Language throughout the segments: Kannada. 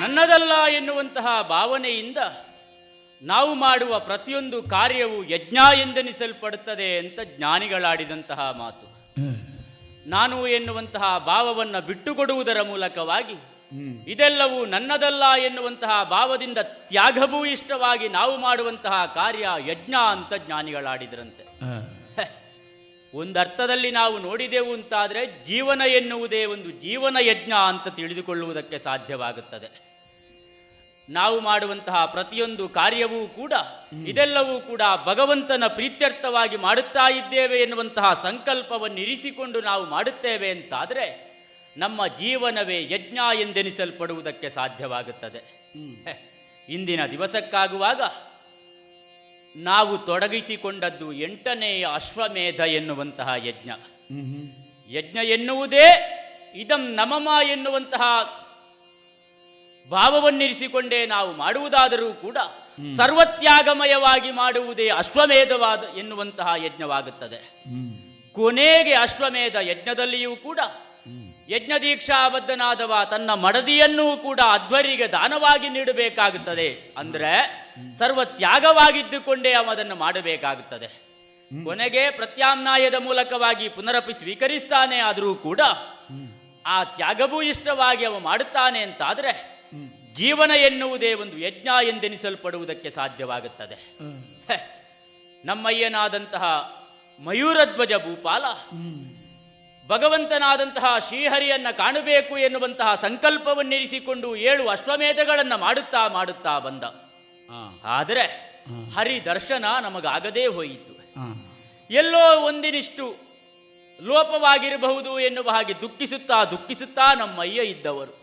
ನನ್ನದಲ್ಲ ಎನ್ನುವಂತಹ ಭಾವನೆಯಿಂದ ನಾವು ಮಾಡುವ ಪ್ರತಿಯೊಂದು ಕಾರ್ಯವು ಯಜ್ಞ ಎಂದೆನಿಸಲ್ಪಡುತ್ತದೆ ಅಂತ ಜ್ಞಾನಿಗಳಾಡಿದಂತಹ ಮಾತು. ನಾನು ಎನ್ನುವಂತಹ ಭಾವವನ್ನು ಬಿಟ್ಟುಕೊಡುವುದರ ಮೂಲಕವಾಗಿ ಇದೆಲ್ಲವೂ ನನ್ನದಲ್ಲ ಎನ್ನುವಂತಹ ಭಾವದಿಂದ ತ್ಯಾಗಭೂ ಇಷ್ಟವಾಗಿ ನಾವು ಮಾಡುವಂತಹ ಕಾರ್ಯ ಯಜ್ಞ ಅಂತ ಜ್ಞಾನಿಗಳಾಡಿದ್ರಂತೆ. ಒಂದರ್ಥದಲ್ಲಿ ನಾವು ನೋಡಿದೆವು ಅಂತಾದರೆ ಜೀವನ ಎನ್ನುವುದೇ ಒಂದು ಜೀವನ ಯಜ್ಞ ಅಂತ ತಿಳಿದುಕೊಳ್ಳುವುದಕ್ಕೆ ಸಾಧ್ಯವಾಗುತ್ತದೆ. ನಾವು ಮಾಡುವಂತಹ ಪ್ರತಿಯೊಂದು ಕಾರ್ಯವೂ ಕೂಡ ಇದೆಲ್ಲವೂ ಕೂಡ ಭಗವಂತನ ಪ್ರೀತ್ಯರ್ಥವಾಗಿ ಮಾಡುತ್ತಾ ಇದ್ದೇವೆ ಎನ್ನುವಂತಹ ಸಂಕಲ್ಪವನ್ನು ಇರಿಸಿಕೊಂಡು ನಾವು ಮಾಡುತ್ತೇವೆ ಅಂತಾದರೆ ನಮ್ಮ ಜೀವನವೇ ಯಜ್ಞ ಎಂದೆನಿಸಲ್ಪಡುವುದಕ್ಕೆ ಸಾಧ್ಯವಾಗುತ್ತದೆ. ಇಂದಿನ ದಿವಸಕ್ಕಾಗುವಾಗ ನಾವು ತೊಡಗಿಸಿಕೊಂಡದ್ದು ಎಂಟನೆಯ ಅಶ್ವಮೇಧ ಎನ್ನುವಂತಹ ಯಜ್ಞ. ಯಜ್ಞ ಎನ್ನುವುದೇ ಇದಂ ನಮಮ ಎನ್ನುವಂತಹ ಭಾವವನ್ನಿರಿಸಿಕೊಂಡೇ ನಾವು ಮಾಡುವುದಾದರೂ ಕೂಡ ಸರ್ವತ್ಯಾಗಮಯವಾಗಿ ಮಾಡುವುದೇ ಅಶ್ವಮೇಧವಾದ ಎನ್ನುವಂತಹ ಯಜ್ಞವಾಗುತ್ತದೆ. ಕೊನೆಗೆ ಅಶ್ವಮೇಧ ಯಜ್ಞದಲ್ಲಿಯೂ ಕೂಡ ಯಜ್ಞ ದೀಕ್ಷಾಬದ್ಧನಾದವ ತನ್ನ ಮಡದಿಯನ್ನೂ ಕೂಡ ಅಧ್ವರಿಗೆ ದಾನವಾಗಿ ನೀಡಬೇಕಾಗುತ್ತದೆ. ಅಂದ್ರೆ ಸರ್ವ ತ್ಯಾಗವಾಗಿದ್ದುಕೊಂಡೇ ಅವ ಅದನ್ನು ಮಾಡಬೇಕಾಗುತ್ತದೆ. ಕೊನೆಗೆ ಪ್ರತ್ಯಾಮ್ನಾಯದ ಮೂಲಕವಾಗಿ ಪುನರಪಿ ಸ್ವೀಕರಿಸ್ತಾನೆ ಆದರೂ ಕೂಡ ಆ ತ್ಯಾಗವೂ ಇಷ್ಟವಾಗಿ ಅವ ಮಾಡುತ್ತಾನೆ ಅಂತಾದರೆ ಜೀವನ ಎನ್ನುವುದೇ ಒಂದು ಯಜ್ಞ ಎಂದೆನಿಸಲ್ಪಡುವುದಕ್ಕೆ ಸಾಧ್ಯವಾಗುತ್ತದೆ. ನಮ್ಮಯ್ಯನಾದಂತಹ ಮಯೂರಧ್ವಜ ಭೂಪಾಲ ಭಗವಂತನಾದಂತಹ ಶ್ರೀಹರಿಯನ್ನ ಕಾಣಬೇಕು ಎನ್ನುವಂತಹ ಸಂಕಲ್ಪವನ್ನಿರಿಸಿಕೊಂಡು ಏಳು ಅಶ್ವಮೇಧಗಳನ್ನು ಮಾಡುತ್ತಾ ಮಾಡುತ್ತಾ ಬಂದ. ಆದರೆ ಹರಿ ದರ್ಶನ ನಮಗಾಗದೇ ಹೋಯಿತು. ಎಲ್ಲೋ ಒಂದಿನಿಷ್ಟು ಲೋಪವಾಗಿರಬಹುದು ಎನ್ನುವ ಹಾಗೆ ದುಃಖಿಸುತ್ತಾ ದುಃಖಿಸುತ್ತಾ ನಮ್ಮಯ್ಯ ಇದ್ದವರು.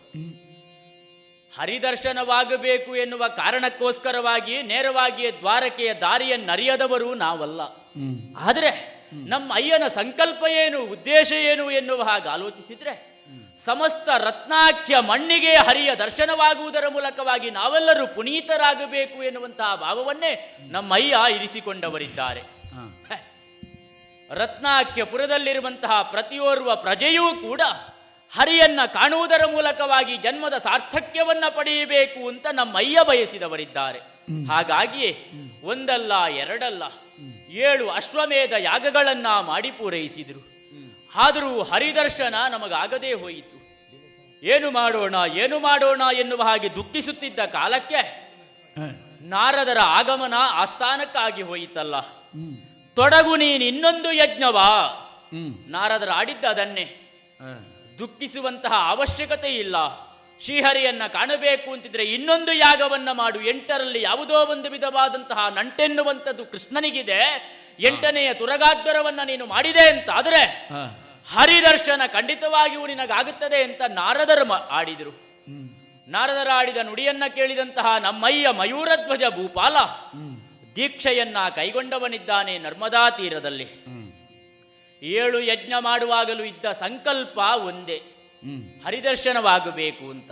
ಹರಿದರ್ಶನವಾಗಬೇಕು ಎನ್ನುವ ಕಾರಣಕ್ಕೋಸ್ಕರವಾಗಿ ನೇರವಾಗಿಯೇ ದ್ವಾರಕೆಯ ದಾರಿಯನ್ನರಿಯದವರು ನಾವಲ್ಲ. ಆದರೆ ನಮ್ಮ ಅಯ್ಯನ ಸಂಕಲ್ಪ ಏನು ಉದ್ದೇಶ ಏನು ಎನ್ನುವ ಹಾಗೆ ಆಲೋಚಿಸಿದ್ರೆ ಸಮಸ್ತ ರತ್ನಾಖ್ಯ ಮಣ್ಣಿಗೆ ಹರಿಯ ದರ್ಶನವಾಗುವುದರ ಮೂಲಕವಾಗಿ ನಾವೆಲ್ಲರೂ ಪುನೀತರಾಗಬೇಕು ಎನ್ನುವಂತಹ ಭಾವವನ್ನೇ ನಮ್ಮ ಅಯ್ಯ ಇರಿಸಿಕೊಂಡವರಿದ್ದಾರೆ. ರತ್ನಾಖ್ಯ ರತ್ನಾಖ್ಯಪುರದಲ್ಲಿರುವಂತಹ ಪ್ರತಿಯೋರ್ವ ಪ್ರಜೆಯೂ ಕೂಡ ಹರಿಯನ್ನ ಕಾಣುವುದರ ಮೂಲಕವಾಗಿ ಜನ್ಮದ ಸಾರ್ಥಕ್ಯವನ್ನ ಪಡೆಯಬೇಕು ಅಂತ ನಮ್ಮ ಅಯ್ಯ ಬಯಸಿದವರಿದ್ದಾರೆ. ಹಾಗಾಗಿಯೇ ಒಂದಲ್ಲ ಎರಡಲ್ಲ ಏಳು ಅಶ್ವಮೇಧ ಯಾಗಗಳನ್ನ ಮಾಡಿ ಪೂರೈಸಿದರು. ಆದರೂ ಹರಿದರ್ಶನ ನಮಗಾಗದೇ ಹೋಯಿತು. ಏನು ಮಾಡೋಣ ಏನು ಮಾಡೋಣ ಎನ್ನುವ ಹಾಗೆ ದುಃಖಿಸುತ್ತಿದ್ದ ಕಾಲಕ್ಕೆ ನಾರದರ ಆಗಮನ ಆಸ್ಥಾನಕ್ಕಾಗಿ ಹೋಯಿತಲ್ಲ. ತೊಡಗು ನೀನು ಇನ್ನೊಂದು ಯಜ್ಞವಾ? ನಾರದರ ಆಡಿದ್ದ ಅದನ್ನೇ. ದುಃಖಿಸುವಂತಹ ಅವಶ್ಯಕತೆ ಇಲ್ಲ. ಶ್ರೀಹರಿಯನ್ನ ಕಾಣಬೇಕು ಅಂತಿದ್ರೆ ಇನ್ನೊಂದು ಯಾಗವನ್ನ ಮಾಡು. ಎಂಟರಲ್ಲಿ ಯಾವುದೋ ಒಂದು ವಿಧವಾದಂತಹ ನಂಟೆನ್ನುವಂಥದ್ದು ಕೃಷ್ಣನಿಗಿದೆ. ಎಂಟನೆಯ ತುರಗಾದ್ವರವನ್ನ ನೀನು ಮಾಡಿದೆ ಅಂತ ಆದರೆ ಹರಿದರ್ಶನ ಖಂಡಿತವಾಗಿಯೂ ನಿನಗಾಗುತ್ತದೆ ಅಂತ ನಾರದರು ಆಡಿದರು. ನಾರದರ ಆಡಿದ ನುಡಿಯನ್ನ ಕೇಳಿದಂತಹ ನಮ್ಮಯ್ಯ ಮಯೂರಧ್ವಜ ಭೂಪಾಲ ದೀಕ್ಷೆಯನ್ನ ಕೈಗೊಂಡವನಿದ್ದಾನೆ ನರ್ಮದಾ ತೀರದಲ್ಲಿ. ಏಳು ಯಜ್ಞ ಮಾಡುವಾಗಲೂ ಇದ್ದ ಸಂಕಲ್ಪ ಒಂದೇ. ಹರಿದರ್ಶನವಾಗಬೇಕು ಅಂತ.